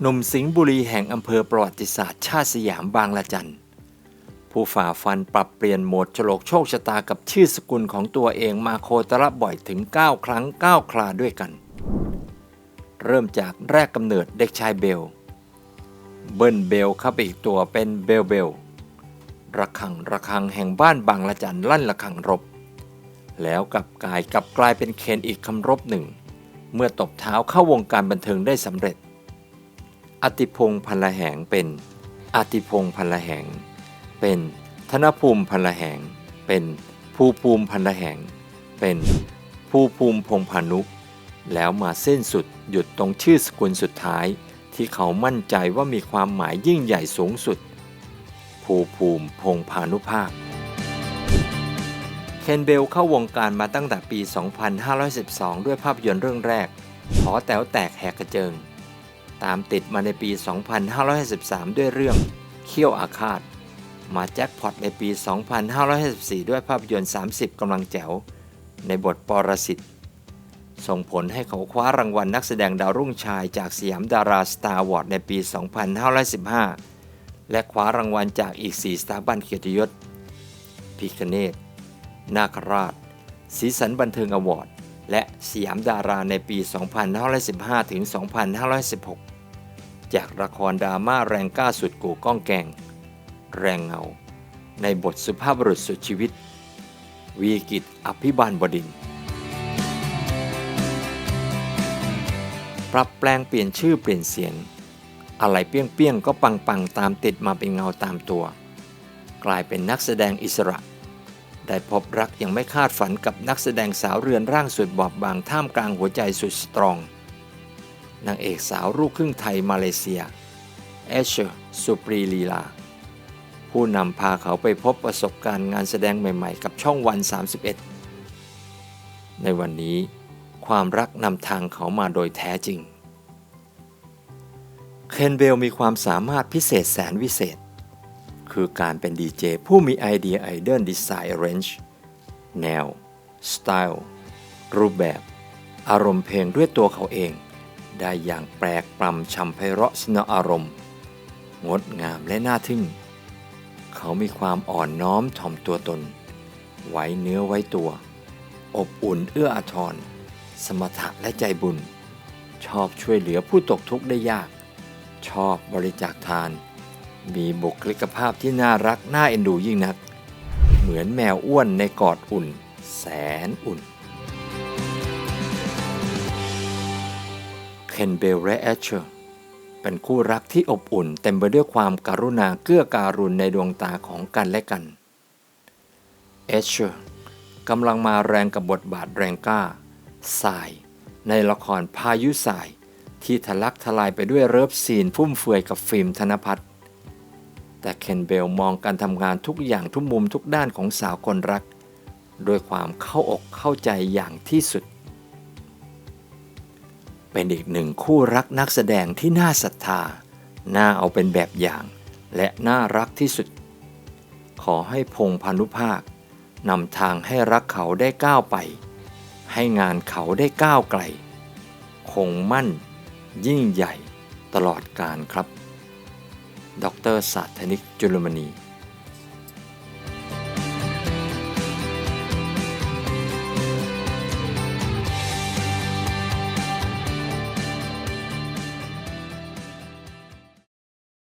หนุ่มสิงห์บุรีแห่งอำเภอประวัติศาสตร์ชาติสยามบางละจัน ผู้ฝ่าฟันปรับเปลี่ยนโหมดฉลกโชคชะตากับชื่อสกุลของตัวเองมาโคตรบ่อยถึง 9 ครั้ง 9 คราด้วยกัน เริ่มจากแรกกำเนิดเด็กชายเบล เบิ้ลเบลเข้าไปอีกตัวเป็นเบลเบลระฆังระฆังแห่งบ้านบางละจันลั่นระฆังรบ แล้วกับกลายกับกลายเป็นเคนอีกคำรบหนึ่ง เมื่อตบเท้าเข้าวงการบันเทิงได้สำเร็จ อติพงษ์พันละแหงเป็น อติพงษ์พันละแหง เป็น ธนภูมิพันละแหง เป็น ภูภูมิพันละแหง เป็น ภูภูมิพงพานุแล้วมาเส้นสุดหยุดตรงชื่อสกุลสุดท้าย ที่เขามั่นใจว่ามีความหมายยิ่งใหญ่สูงสุด ภูภูมิพงพานุภาพเคนเบลเข้าวงการมาตั้งแต่ปี 2512 ด้วยภาพยนตร์เรื่องแรกหอแต๋วแตกแหกกระเจิง ตามติดมาในปี 2553 ด้วยเรื่องเขี้ยวอาฆาต มาแจ็คพอตในปี 2554 ด้วยภาพยนตร์ 30 กำลังแจ๋ว ในบทปรสิตส่งผลให้เขาคว้ารางวัลนักแสดงดาวรุ่งชายจากสยามดาราสตาร์วอร์ดในปี 2515 และคว้ารางวัลจากอีก 4 สถาบันเกียรติยศพิคเนตนาคราชสีสันบันเทิงอวอร์ด และสยามดาราในปี 2515 ถึง 2516 จากละครดราม่าแรงกล้าสุดกู่ก้องแกง แรงเงา ในบทสุภาพบุรุษสุดชีวิต วีกิตอภิบาลบดินทร์ปรับแปลงเปลี่ยนชื่อเปลี่ยนเสียง อะไรเปี้ยงๆก็ปังๆตามติดมาเป็นเงาตามตัว กลายเป็นนักแสดงอิสระ ได้พบรักยังไม่คาดฝันกับนักแสดงสาวเรือนร่างสุดบอบบางท่ามกลางหัวใจสุดสตรองนางเอกสาวลูกครึ่งไทยมาเลเซียเอชเชอร์สุปรีลีลา ผู้นำพาเขาไปพบประสบการณ์งานแสดงใหม่ๆ กับช่องวัน 31 ในวันนี้ ความรักนำทางเขามาโดยแท้จริง เคนเบลมีความสามารถพิเศษแสนวิเศษ คือการเป็นดีเจผู้มีไอเดียไอเดิลดีไซน์เรนจ์แนว สไตล์ รูปแบบ อารมณ์เพลงด้วยตัวเขาเอง ได้อย่างแปลกปรำชำไพเราะสนออารมณ์ งดงามและน่าทึ่ง เขามีความอ่อนน้อมถ่อมตัวตน ไว้เนื้อไว้ตัว อบอุ่นเอื้ออาทร สมถะและใจบุญ ชอบช่วยเหลือผู้ตกทุกข์ได้ยาก ชอบบริจาคทาน มีบุคลิกภาพที่น่ารักน่าเอ็นดูยิ่งนัก เหมือนแมวอ้วนในกอดอุ่น แสนอุ่น เคนเบลและแอชเชอร์เป็นคู่รักที่อบอุ่นเต็มไปด้วยความการุณาเกื้อการุณในดวงตาของกันและกันแอชเชอร์กำลังมาแรงกับบทบาทแรงกล้าสาย ในละครพายุสาย ที่ทะลักทลายไปด้วยเริฟซีนฟุ่มเฟือยกับฟิล์มธนพัฒน์ แต่เคนเบลมองการทำงานทุกอย่างทุกมุมทุกด้านของสาวคนรัก ด้วยความเข้าอกเข้าใจอย่างที่สุด เป็นอีกหนึ่งคู่รักนักแสดงที่น่าศรัทธา น่าเอาเป็นแบบอย่าง และน่ารักที่สุด ขอให้พงพานุภาคนำทางให้รักเขาได้ก้าวไป ให้งานเขาได้ก้าวไกล คงมั่น ยิ่งใหญ่ตลอดการครับ ดรศาสนิกจุลมณี